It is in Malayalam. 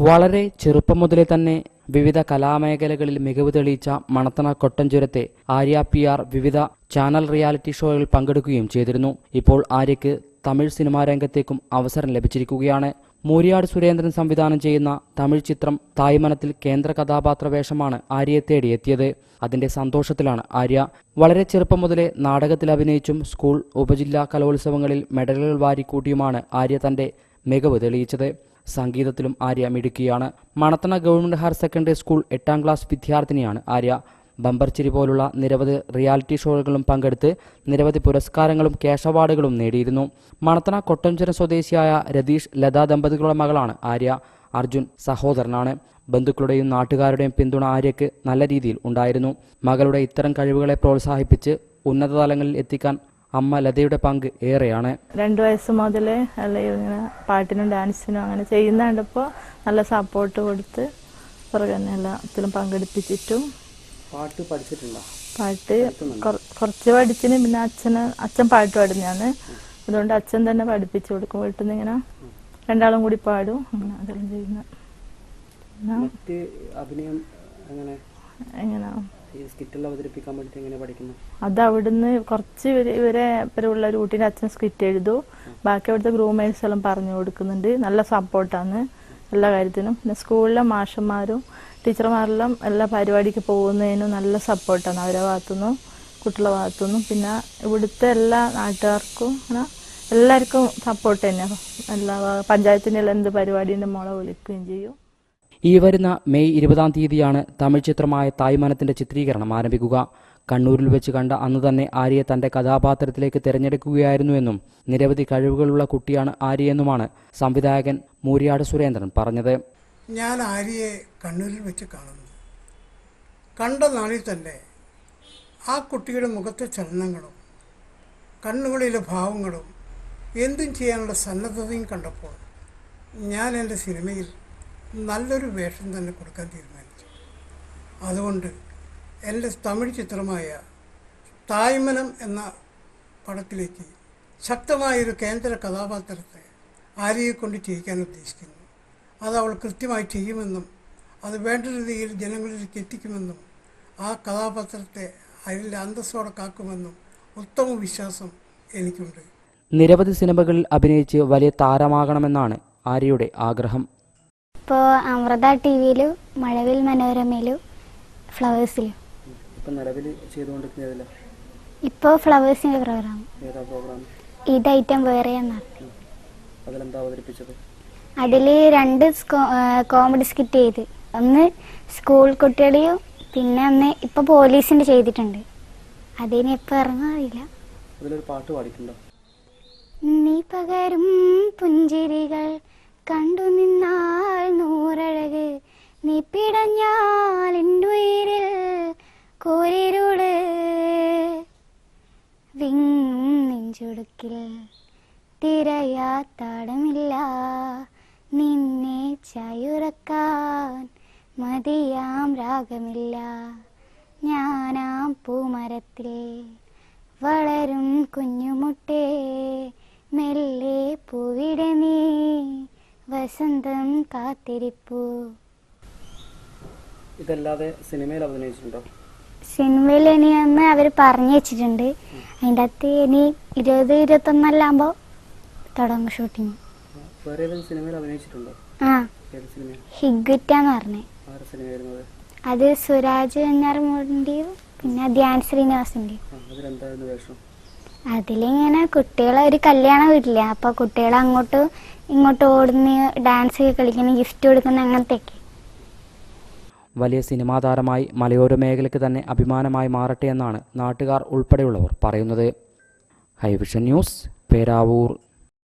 വളരെ ചെറുപ്പം മുതലേ തന്നെ വിവിധ കലാമേഖലകളിൽ മികവ് തെളിയിച്ച മണത്തണ കൊട്ടഞ്ചുരത്തെ ആര്യ പി ആർ വിവിധ ചാനൽ റിയാലിറ്റി ഷോകളിൽ പങ്കെടുക്കുകയും ചെയ്തിരുന്നു. ഇപ്പോൾ ആര്യക്ക് തമിഴ് സിനിമാ രംഗത്തേക്കും അവസരം ലഭിച്ചിരിക്കുകയാണ്. മൂരിയാട് സുരേന്ദ്രൻ സംവിധാനം ചെയ്യുന്ന തമിഴ് ചിത്രം തായ്മനത്തിൽ കേന്ദ്ര കഥാപാത്ര വേഷമാണ് ആര്യയെ തേടിയെത്തിയത്. അതിന്റെ സന്തോഷത്തിലാണ് ആര്യ. വളരെ ചെറുപ്പം മുതലേ നാടകത്തിൽ അഭിനയിച്ചും സ്കൂൾ ഉപജില്ലാ കലോത്സവങ്ങളിൽ മെഡലുകൾ വാരിക്കൂട്ടിയുമാണ് ആര്യ തന്റെ മികവ് തെളിയിച്ചത്. സംഗീതത്തിലും Arya മിടുക്കിയാണ്. Manathana government higher secondary school എട്ടാം ക്ലാസ് വിദ്യാർത്ഥിനിയാണ് ആര്യ. ബമ്പർച്ചിരി പോലുള്ള നിരവധി റിയാലിറ്റി ഷോകളിലും പങ്കെടുത്ത് നിരവധി പുരസ്കാരങ്ങളും ക്യാഷ് അവാർഡുകളും നേടിയിരുന്നു. മണത്തണ കൊട്ടഞ്ചിറ സ്വദേശിയായ രതീഷ് ലതാ ദമ്പതികളുടെ മകളാണ് ആര്യ. അർജുൻ സഹോദരനാണ്. ബന്ധുക്കളുടെയും നാട്ടുകാരുടെയും പിന്തുണ ആര്യയ്ക്ക് നല്ല രീതിയിൽ ഉണ്ടായിരുന്നു. മകളുടെ ഇത്തരം കഴിവുകളെ പ്രോത്സാഹിപ്പിച്ച് ഉന്നത തലങ്ങളിൽ എത്തിക്കാൻ അമ്മ ലതയുടെ പങ്ക് ഏറെയാണ്. രണ്ടു വയസ്സ് മുതൽ അല്ലെങ്കിൽ ഇങ്ങനെ പാട്ടിനും ഡാൻസിനും അങ്ങനെ ചെയ്യുന്ന കണ്ടപ്പോൾ നല്ല സപ്പോർട്ട് കൊടുത്ത് പുറകെ തന്നെ എല്ലാത്തിലും പങ്കെടുപ്പിച്ചിട്ടും. പാട്ട് പഠിച്ചിട്ടുണ്ടോ? പാട്ട് കുറച്ച് പഠിച്ചിന് പിന്നെ അച്ഛന് അച്ഛൻ പാട്ട് പാടുന്നതാണ്. അതുകൊണ്ട് അച്ഛൻ തന്നെ പഠിപ്പിച്ചു കൊടുക്കും. വീട്ടിൽ നിന്ന് ഇങ്ങനെ രണ്ടാളും കൂടി പാടും. അങ്ങനെ അതെല്ലാം ചെയ്യുന്ന. അങ്ങനെ ഈ സ്കിറ്റിൽ അവതരിപ്പിക്കാൻ എങ്ങനെ പഠിക്കുന്നു? അത് അവിടുന്ന് കുറച്ച് ഇവർ ഇവരെ ഇവരുള്ള കുട്ടീന്റെ അച്ഛൻ സ്കിറ്റ് എഴുതു. ബാക്കി അവിടുത്തെ ഗ്രൂമേഴ്സ് എല്ലാം പറഞ്ഞു കൊടുക്കുന്നുണ്ട്. നല്ല സപ്പോർട്ടാണ് എല്ലാ കാര്യത്തിനും. പിന്നെ സ്കൂളിലെ മാഷന്മാരും ടീച്ചർമാരെല്ലാം എല്ലാ പരിപാടിക്ക് പോകുന്നതിനും നല്ല സപ്പോർട്ടാണ് അവരെ ഭാഗത്തുനിന്നും കുട്ടികളുടെ ഭാഗത്തുനിന്നും. പിന്നെ ഇവിടുത്തെ എല്ലാ നാട്ടുകാർക്കും എല്ലാവർക്കും സപ്പോർട്ട് തന്നെയാണ് എല്ലാ പഞ്ചായത്തിന്റെ എന്ത് പരിപാടിന്റെ മോളെ വിളിക്കുകയും ചെയ്യും. ഈ വരുന്ന മെയ് ഇരുപതാം തീയതിയാണ് തമിഴ് ചിത്രമായ തായ്മനത്തിന്റെ ചിത്രീകരണം ആരംഭിക്കുക. കണ്ണൂരിൽ വെച്ച് കണ്ട അന്ന് തന്നെ ആര്യയെ തന്റെ കഥാപാത്രത്തിലേക്ക് തിരഞ്ഞെടുക്കുകയായിരുന്നുവെന്നും നിരവധി കഴിവുകളുള്ള കുട്ടിയാണ് ആര്യയെന്നുമാണ് സംവിധായകൻ മൂരിയാട് സുരേന്ദ്രൻ പറഞ്ഞത്. ഞാൻ ആര്യയെ കണ്ണൂരിൽ വെച്ച് കാണുന്നു. കണ്ട നാളിൽ തന്നെ ആ കുട്ടിയുടെ മുഖത്തെ ചലനങ്ങളും കണ്ണുകളിലെ ഭാവങ്ങളും എന്തും ചെയ്യാനുള്ള സന്നദ്ധതയും കണ്ടപ്പോൾ ഞാൻ എന്റെ സിനിമയിൽ നല്ലൊരു വേഷം തന്നെ കൊടുക്കാൻ തീരുമാനിച്ചു. അതുകൊണ്ട് എന്റെ തമിഴ് ചിത്രമായ തായ്മനം എന്ന പടത്തിലേക്ക് ശക്തമായൊരു കേന്ദ്ര കഥാപാത്രത്തെ ആര്യയെ കൊണ്ട് ചെയ്യിക്കാൻ ഉദ്ദേശിക്കുന്നു. അത് അവൾ കൃത്യമായി ചെയ്യുമെന്നും അത് വേണ്ട രീതിയിൽ ജനങ്ങളിലേക്ക് എത്തിക്കുമെന്നും ആ കഥാപാത്രത്തെ അതിൽ അന്തസ്സോടെ കാക്കുമെന്നും ഉത്തമ വിശ്വാസം എനിക്കുണ്ട്. നിരവധി സിനിമകളിൽ അഭിനയിച്ച് വലിയ താരമാകണമെന്നാണ് ആര്യയുടെ ആഗ്രഹം. ഇപ്പോൾ അമൃത ടി വിയിലും മഴവിൽ മനോരമയിലും ഫ്ലവേഴ്സിലും. ഇപ്പം നിലവിൽ ചെയ്തുകൊണ്ടിരിക്കുന്നതില്ല? ഇപ്പോൾ ഫ്ലവേഴ്സിന്റെ പ്രോഗ്രാം ഏതാ പ്രോഗ്രാം ഇത് ഐറ്റം വേറെ അതിലെന്താ അവതരിപ്പിച്ചത്? അതിൽ രണ്ട് കോമഡി സ്കിറ്റ് ചെയ്ത്. ഒന്ന് സ്കൂൾ കുട്ടികളെയും പിന്നെ ഒന്ന് ഇപ്പോൾ പോലീസിന്റെ ചെയ്തിട്ടുണ്ട്. അതിന് എപ്പോൾ ഇറങ്ങാറില്ല. അതിലൊരു പാട്ട് പാടിയിട്ടുണ്ടോ? നീ പകരും പുഞ്ചിരികൾ കണ്ടു നിന്നാൽ നൂറഴക് നീ പിടഞ്ഞാൽ എന്നുയിരിൽ കോരിരുൾ വിങ്ങും നെഞ്ചുടുക്കിൽ തിരയാത്താടമില്ല. നിന്നെ ചായുറക്കാൻ മതിയാം രാഗമില്ല. ഞാനാം പൂമരത്തിൽ വളരും കുഞ്ഞുമുട്ടേ മെല്ലെ പൂവിട നീ വസന്തം കാത്തിരിപ്പു. ഇതല്ലാതെ സിനിമയിൽ അഭിനയിച്ചിട്ടുണ്ടോ? സിനിമയിൽ ഇനി ഒന്ന് അവർ പറഞ്ഞു വെച്ചിട്ടുണ്ട്. അതിന്റെ അകത്ത് ഇനി ഇരുപത് ഇരുപത്തൊന്നല്ലാകുമ്പോൾ തുടങ്ങും ഷൂട്ടിങ് വേറെ ഏതെങ്കിലും സിനിമയിൽ അഭിനയിച്ചിട്ടുണ്ടോ? ആ. ഏത് സിനിമയാണ് പറഞ്ഞേ. ആരുടെ സിനിമയായിരുന്നത്? അത് സുരാജ് വെഞ്ഞാറമൂടിന്റെയും പിന്നെ ധ്യാൻ ശ്രീനിവാസിന്റെയും ആ അതിലെന്തായിരുന്നു വേഷം? അതിലിങ്ങനെ കുട്ടികളെ ഒരു കല്യാണ വീട്ടില്ല അപ്പോൾ കുട്ടികൾ അങ്ങോട്ടും ഇങ്ങോട്ടും ഓടുന്ന ഡാൻസ് കളിക്കുന്ന ഗിഫ്റ്റ് കൊടുക്കുന്ന അങ്ങനത്തെയൊക്കെ. വലിയ സിനിമാ താരമായി മലയോര മേഖലയ്ക്ക് തന്നെ അഭിമാനമായി മാറട്ടെ എന്നാണ് നാട്ടുകാർ ഉൾപ്പെടെയുള്ളവർ പറയുന്നത്. High vision news Peravoor.